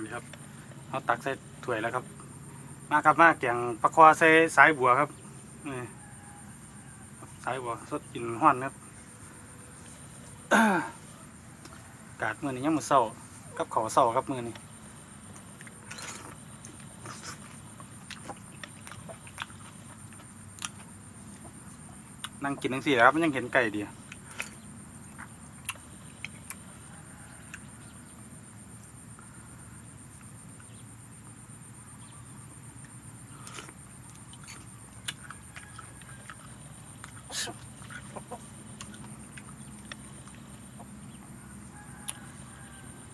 นี่ครับเอาตักใส่ถ้วยแล้วครับ มาครับมาแกงปลาคอใส่สายบัวครับนี่สายบัวสดกินห้อนครับอากาศมื้อนี้ยังมือเช้ากับข้าวเช้าครับมือนี้นั่งกินจังซี่แหละครับมันยังเห็นไก่ดี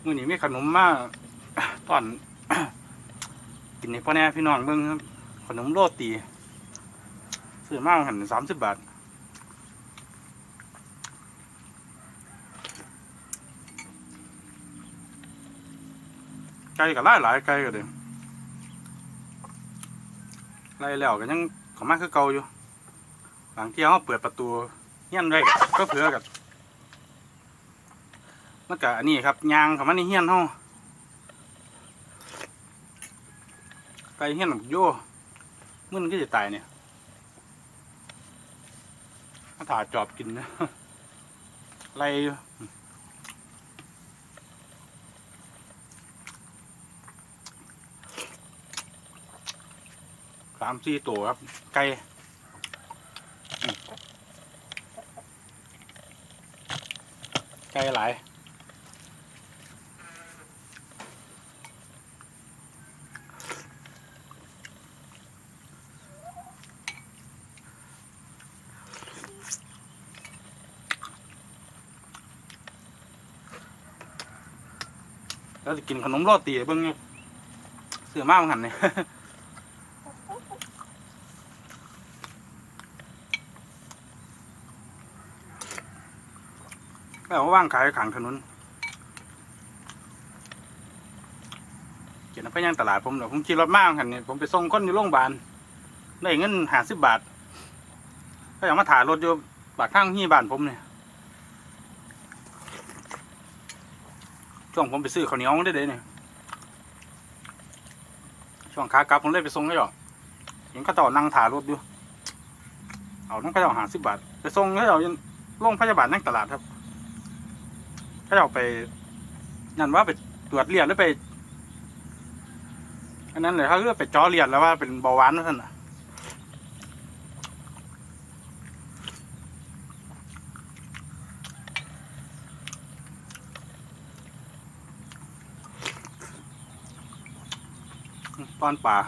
มื้อนี้มีขนมมาตอน กินในพ่อแน่พี่น้องเบิ่งครับ ขนมโรตีซื้อมากหันสามสิบบาทไก่ก็หลายหลายไก่ก็เด้ไล่แล้วก็ยังขอมาคือเก่าอยู่ บางที่เขาเปิดประตูเฮี้ยนไว้ก็เผื่อกับมันก็อันนี้ครับยางของมันในเฮี้ยนเฮาไก่เฮี้ยนโย่มันก็จะตายเนี่ยมาถ่าจอบกินนะไรสามสี่ตัวครับไก่อืมไก่หลายแล้วจะกินขนมโรตีเบิ่งเสือมากหันเนี่ย แล้วว่างขายขังถนนเขียนไปยังตลาดผมเดี๋ยวผมขี่รถมากหันเนี่ยผมไปส่งคนอยู่โรงพยาบาลได้เงินหาสิบบาท ก็อยากมาถ่ายรถอยู่ปากข้างที่บ้านผมเนี่ยช่วงผมไปซื้อข้าวเหนียวได้เลยเนี่ยช่วงขากลับผมเลยไปส่งให้หรอกเห็นเขาต่อนั่งถ่ายรถอยู่เอานั่งเขาเจ้าหาสิบบาทไปส่งให้เรายังโรงพยาบาลนั่งตลาดครับ เขาเจ้าไปนั่นว่าไปตรวจเลือดหรือไป อันนั้นเลยเขาเลือกไปจาะเลือดแล้วว่าเป็นเบาหวานนั่นน่ะตอนป่า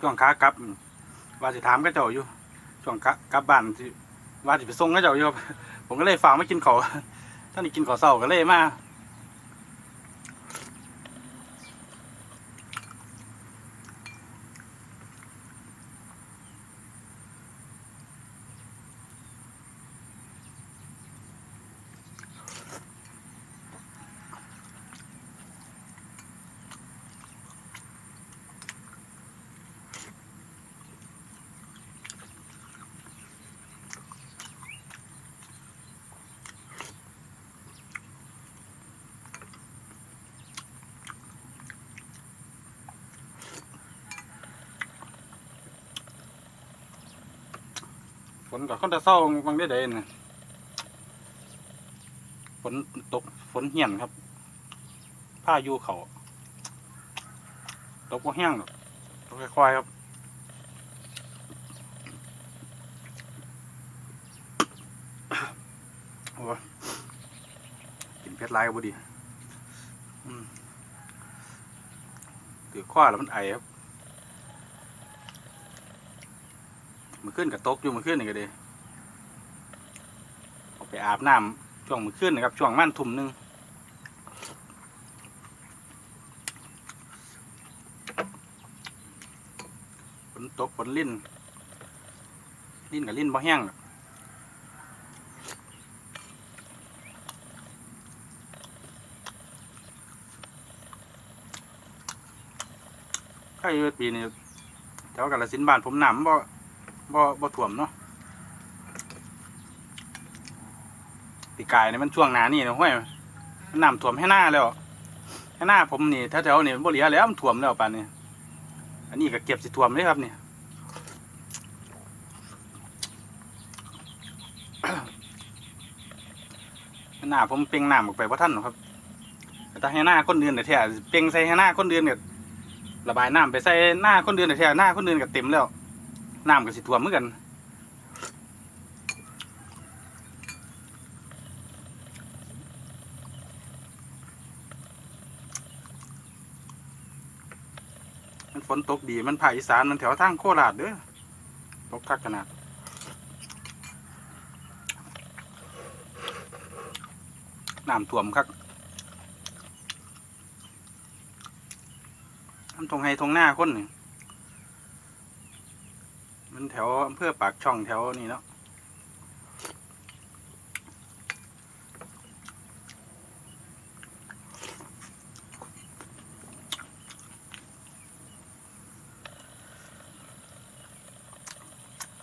ช่วงขากลับว่าสิถามก็เจ้าอยู่ช่วงกลับบ้านสิว่าสิไปส่งก็เจ้าอยู่ครับผมก็เลยฝากไม่กินเขาวท่านนี่กินข้าวเศร้าก็เลยมา นกับคนจะเศร้าบางได้เด่นะฝนตกฝนเหี่ยนครับผ้าอยู่เขาตกก็แห้งหรอกตกค่อยๆครับโอ้ยกินเพชรลายก็บดีอืมถือข้อแล้วมันไอครับมือ ขึ้นกับตกอยู่มือขึ้นนี่ก็ดีออกไปอาบน้ำช่วงมือขึ้นนะครับ ช่วงมั่นทุ่มหนึงฝนตกฝนลิ่นลิ่นกับลิ่นบ่แห้งหรอกใครอยู่ปีนี้แถวกาฬสินบ้านผมหนำบ่ บ่บ่ถ่วมเนาะปีกายเนี่ยมันช่วงหนานี่นะห้วยมันน้ำท่วมให้หน้าแล้วให้หน้าผมนี่แถวๆนี่บ่เหลือแล้วมันท่วมแล้วป่านนี้อันนี้ก็เก็บสิท่วมเลยครับนี่หน้าผมเป่งน้ำออกไปว่าท่านครับแต่ให้หน้าคนเดือนแต่แท้เป่งใส่ให้หน้าคนเดือนเนี่ยระบายน้ำไปใส่หน้าคนเดือนแต่แท้หน้าคนเดือนก็เต็มแล้ว น้ำก็สิท่วมเหมือนกันมันฝนตกดีมันภาคอีสานมันแถวทางโคราชเด้อตกคักขนาดน้ำท่วมครับน้ำทงไฮทงหน้าคนนี่ มันแถวอำเภอปากช่องแถวนี้เนาะ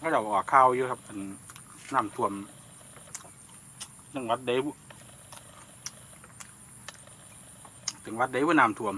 ก็จะออกข้าวอยู่ครับเป็นน้ำท่วมจังหวัดเดบุถึงวัดได้ว่าน้ำท่วม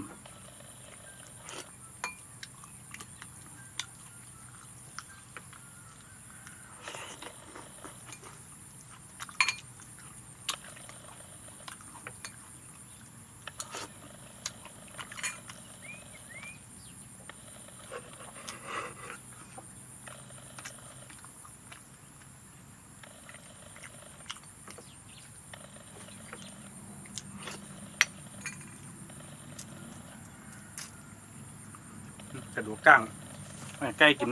กระดูกก้างใกล้กิน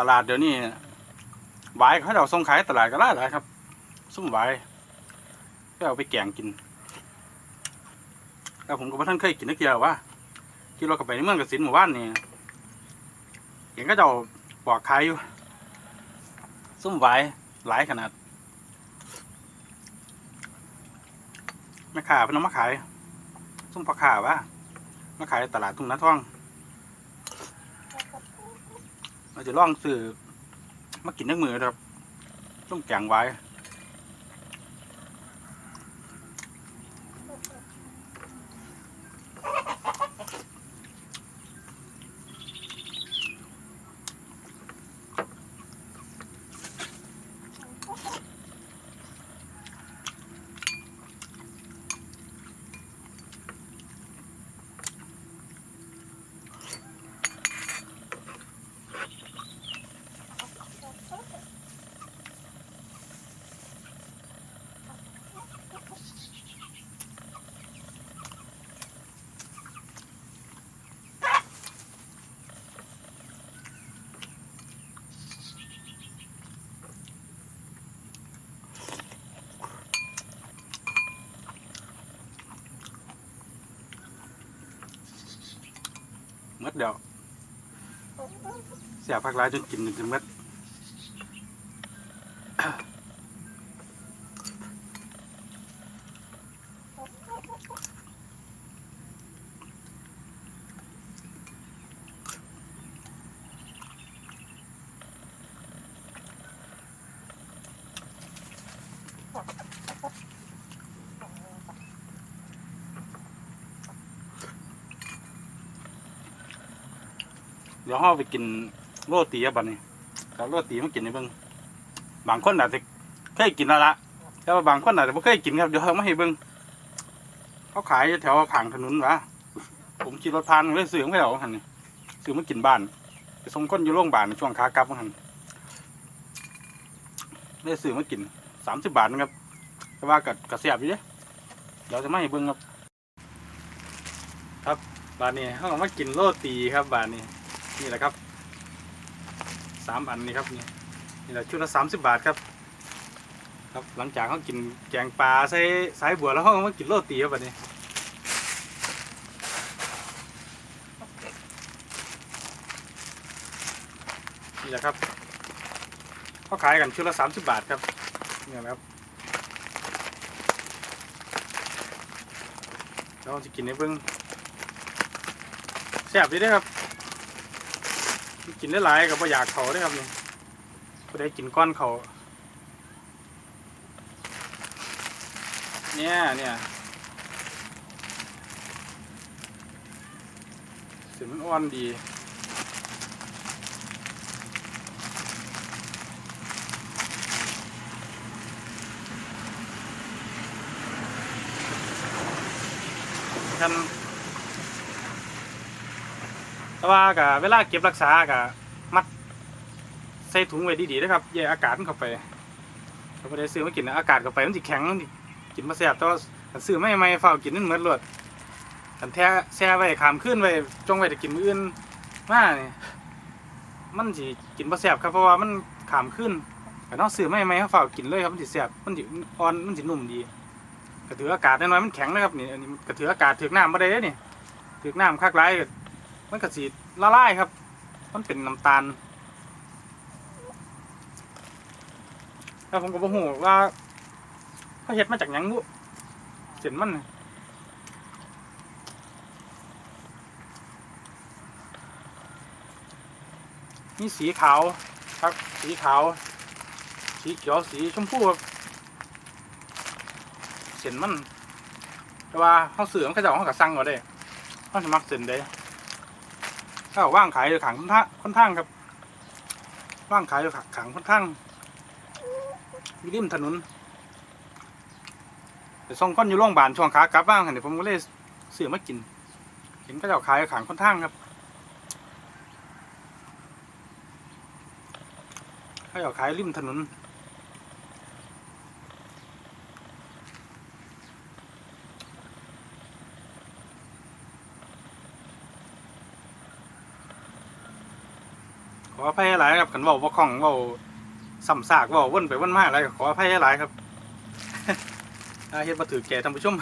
ตลาดเดี๋ยวนี้หวายเขาเอาส่งขายตลาดก็ได้หลายครับ ซุ่มหวายก็เอาไปแกงกิน แล้วผมก็บ่ท่านเคยกินนักเกียวว่ากินเรากลับไปในเมืองกสินหมู่บ้านนี่เห็นก็จะปอกขายอยู่ซุ่มไหวายหลายขนาดม่ค้าเพิ่นเอามาขายซุ่มพ่อค้าว่ามาขายตลาดทุ่งนาท่อง เราจะล่องซื้อมากินนักมือครับซุ่มแกงไว้ มดเดียวเสียพักร้ายจนกินจนหมด เดี๋ยวห้าไปกินโรตีอะบัดนี้กับโรตีมากินในเบิ่งบางคนอาจจะเคยกินแล้วละแต่ว่าบางคนอาจจะไม่เคยกินครับเดี๋ยวเอามาให้เบิ่งเขาขายแถวขางถนนวะผมขี่รถผ่านเลยซื้อมาแล้วหันนี่ซื้อมากินบ้านไปส่งคนอยู่โรงพยาบาลในช่วงขากลับหันเลยซื้อมากินสามสิบบาทนะครับแต่ว่ากับกระเสียบอยู่เด้เดี๋ยวจะไมาให้เบิ่งครับ ครับบานนี้เขาเอามากินโรตีครับบานนี้ นี่แหละครับสามอันนี้ครับนี่นี่แหละชุดละสามสิบบาทครับครับหลังจากเขากินแกงปลาใส่สายบัวแล้วเขาก็มากินโรตีครับบานนี้นี่แหละครับเขาขายกันชุดละสามสิบบาทครับนี่แหละครับเราจะกินในเบื้องแซ่บดีเด้ครับ กินได้หลายกับว่าอยากเขาได้ครับนี่ก็ได้กินก้อนเขาเนี่ยเนี่ยเสียงมันอ่อนดีกัน แต่ว่ากับเวลาเก็บรักษากับมัดใส่ถุงไว้ดีๆนะครับแย่อากาศมันเข้าไปเราไม่ได้ซื้อมากินนะอากาศเข้าไปมันจะแข็งมันสิกินมาแซ่บแต่ว่าคันซื้อไม่ไม่เฝ้ากินนั่นเหมือนรวดกันแท้แช่ไว้ขามขึ้นไว้จงไว้จะกินมื้ออื่นมานี่มันสิกินมาแซ่บครับเพราะว่ามันขามขึ้นแต่นอกซื้อไม่ไม่เฝ้ากินเลยครับมันสิแซ่บมันสิอ่อนมันสินุ่มดีกระถืออากาศน้อยๆมันแข็งนะครับนี่อันนี้กระถืออากาศถือน้ำมาได้เนี่ยถือน้ำคักไร มันก็สีละลายครับ มันเป็นน้ำตาลแล้วผมก็บอกหูว่าเขาเฮ็ดมาจากหยังบุเส้นมันนี่สีขาวครับสีขาว สีเขียวสีชมพูครับเส้นมัน แต่ว่าเขาเสือมันก็จะเอาเขาก็สั่งเอาได้เขาสมัครเส้นได้ ถ้าว่างขายอยู่ขังค่อนข้างค่อนข้างครับ ว่างขายอยู่ขังค่อนข้างมีริมถนนแต่ส่งคนอยู่โรงพยาบาลช่วงขากลับบ้างเดี๋ยวผมก็เลยซื้อมากิน เห็นก็จะเอาขายขังค่อนข้างครับเขาเอาขายริมถนน ขออภัยหลายครับขันเว่าบ่คล่องเว่าสัมสากเว่าวนไปว่นมาอะไรขออภัยหลายครับอาเฮ็ดมาถือแก่ท่านผู้ชม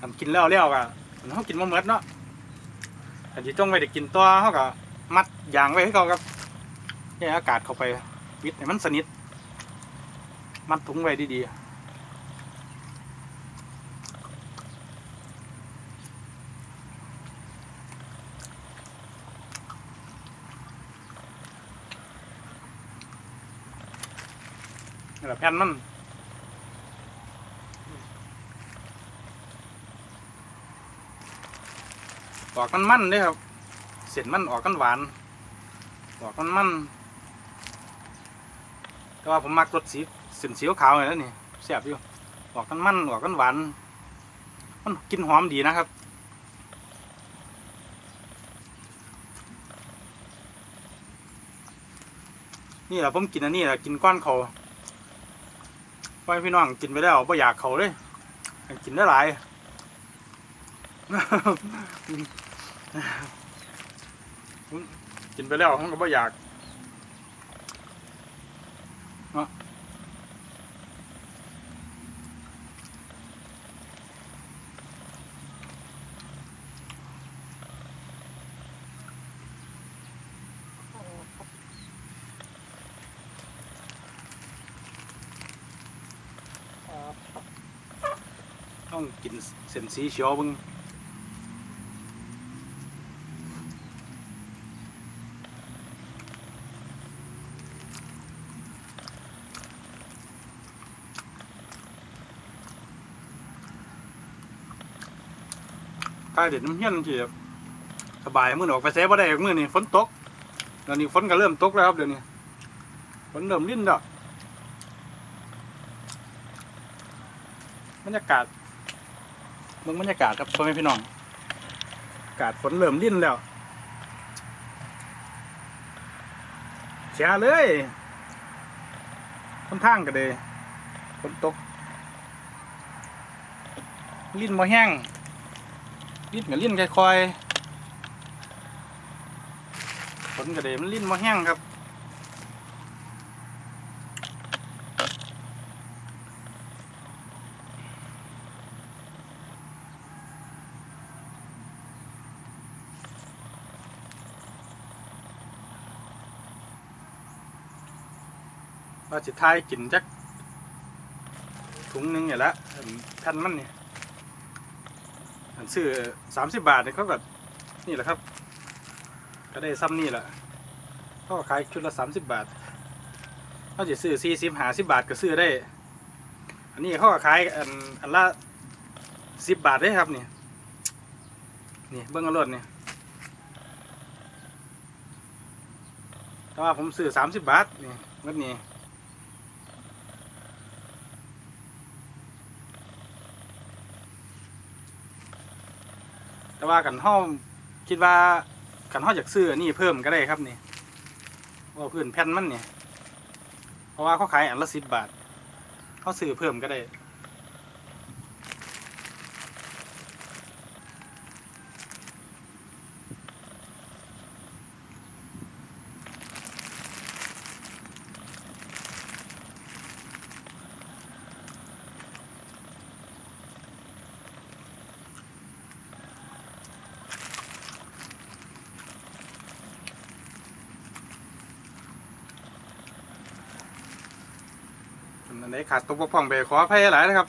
ทำกินแล้วแล้วก็เขากินมาเมดเนาะอันที่จงไว้ได้กินตัวเขาก็มัดยางไว้ให้เขาครับให้อากาศเข้าไปวิดให้มันสนิท มัดถุงไว้ดี ๆแหละแผ่นมันออกมันมันๆเด้ครับ เส้นมันออกกันหวาน ออกมันมันแต่ว่าผมมักรสสี เส้นสีขาวๆเลยแล้วนี่แซ่บอยู่ออกกันมันออกกันหวานมันกินหอมดีนะครับนี่แหละผมกินอันนี้แหละกินก้อนเขาไว้พี่น้องกินไปแล้วไ่อยากเขาเลยกินได้หลายกินไปแล้วผมก็ไม่อยาก เส้นสีเขียวบึงใายเด็ดน้ำเฮี้ยนจีบสบายมือออกไปแซฟว่าได้มือนี่ฝนตกเดี๋ยวนี้ฝนก็เริ่มตกแล้วครับเดี๋ยวนี้ฝนเริ่มลิ้นแล้วบรรยากาศ เมืองบรรยากาศครับพ่อแม่พี่น้องอากาศฝนเริ่มลิ้นแล้วเสียเลยค่อนข้างกันเลยฝนตก ลิ้นบ่แห้ง ลิ้นกับลิ้นค่อยๆฝนกระเดมันลิ้นบ่แห้งครับ ว่าสิท้ายกินจักถุงหนึงเนี่ยละอันแผ่นมันเนี่ยอันซื้อสามสิบบาทเนี่ยเขาก็นี่แหละครับ ก็ได้ซ้ำนี่แหละเขาก็ขายชุดละสามสิบบาทเขาจะซื้อสี่สิบหาสิบบาทก็ซื้อได้ อันนี้เขาก็ขายอันอันละสิบบาทได้ครับนี่นี่เบิ้งอรถนี่แต่ว่าผมซื้อสามสิบบาทนี่เงินนี้ ว่ากันห้องคิดว่ากันห้องอยากซื้ออันนี่เพิ่มก็ได้ครับนี่ว่าพื้นแผ่นมันเนี่ยเพราะว่าเขาขายอันละสิบบาทเขาซื้อเพิ่มก็ได้ ไหนขาดตกบกพร่องไปขออภัยหลายนะครับ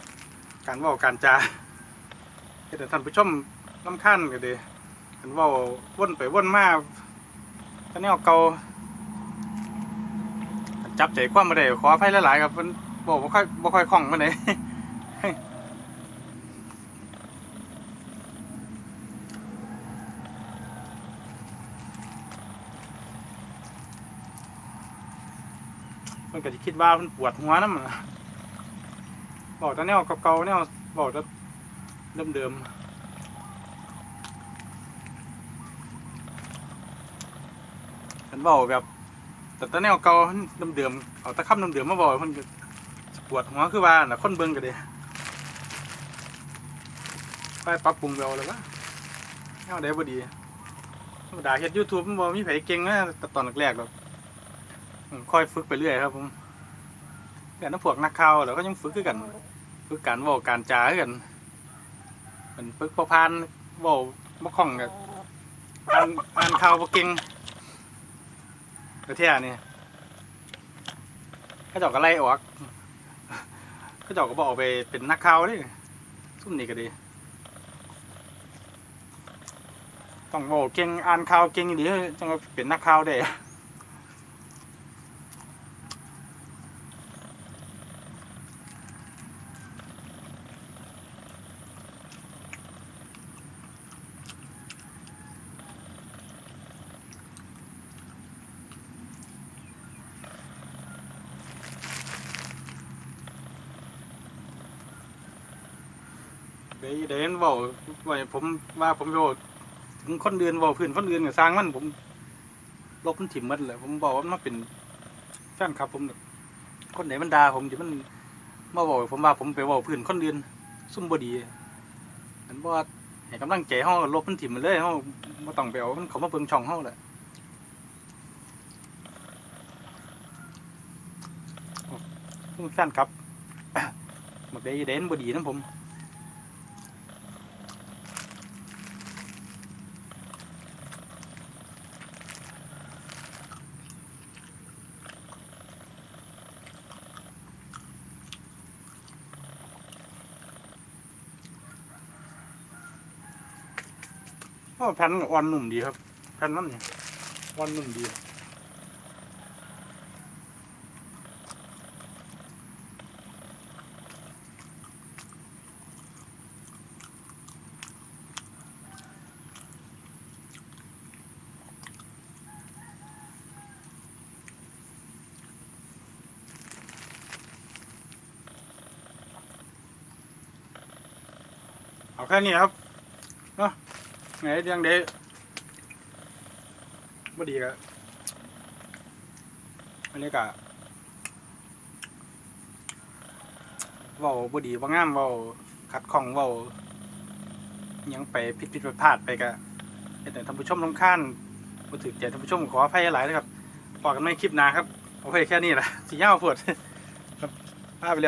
การว่าการจาเฮ็ดให้ท่านผู้ชมลำคันก็ดีการว่าว่นไปว่นมาตอนนี้เอาเก่าจับใจความมาได้ขออภัยหลายๆครับมันบอกบ่ค่อยบ่ค่อยคล่องมาไหน มันก็จะคิดว่ามันปวดหัวน้ำอะบอกแต่แนวเก่าๆแนวบอกแต่เดิมๆฉันบอกแบบ แต่ต่แนวเก่าเดิมๆเอาตะคำเดิมๆมาบอกมันปวดหัวคือว่าน่ะคนเบิ่งก็เด้ไปปรับปรุงเบลเลยวะแนวใดบ่ดีธรรมดาเฮ็ด YouTube มันบ่มีไผเก่งนะแต่ตอนแรกๆหรอก ค่อยฝึกไปเรื่อยครับผมแต่น้ำพวกนักข่าวแล้วก็ยังฝึกคือกัน ฝึกการเว่าการจาคือกันมันฝึกพอพานเว่าบ่คล่องกับอ่านอ่านข่าวบ่เก่งประเทศนี่เขาเจ้าก็ไล่ออกเขาเจ้าก็บอกไปเป็นนักข่าวนี่ซุ่มนี่ก็ดี ต้องเว่าเก่งอ่านข่าวเก่งดีจังว่าเป็นนักข่าวได้ เดี๋ยวเดี๋ยวนั้นบอกว่าผมว่าผมบอกถึงคนเดือนบอกพื้นคนเดือนกับสร้างมันผมลบมันถิ่มมันเลยผมบอกว่ามันเป็นแฟนครับ ผมคนไหนมันด่าผมที่มันมาบอกผมว่าผมไปบอกพื้นคนเดือนซุ่มบดีอันว่าให้กำลังใจห้องลบมันถิ่มมันเลยห้องมาต้องไปเอามันเขามาเบิ่งช่องห้องแหละแฟนครับมดเดย์เดนบดีนะผม แพันอ่อนหนุ่มดีครับแพันนั่นเนี่ยอ่อนหนุ่มดีเอาแค่นี้ครับ ไงเรื่องเด้บ่ดีก็อันนี้ก็เว้าบ่ดีบ่งามเว้าขัดข้องเว้ายังไปผิดผิดพลาดไปก็เฮ็ดให้ท่านผู้ชมรำคาญบ่ถึกใจท่านผู้ชมขออภัยหลายนะครับพอกันไม่คลิปหน้าครับเอาไว้แค่นี้แหละสิยาวดครับพาไปแล้ว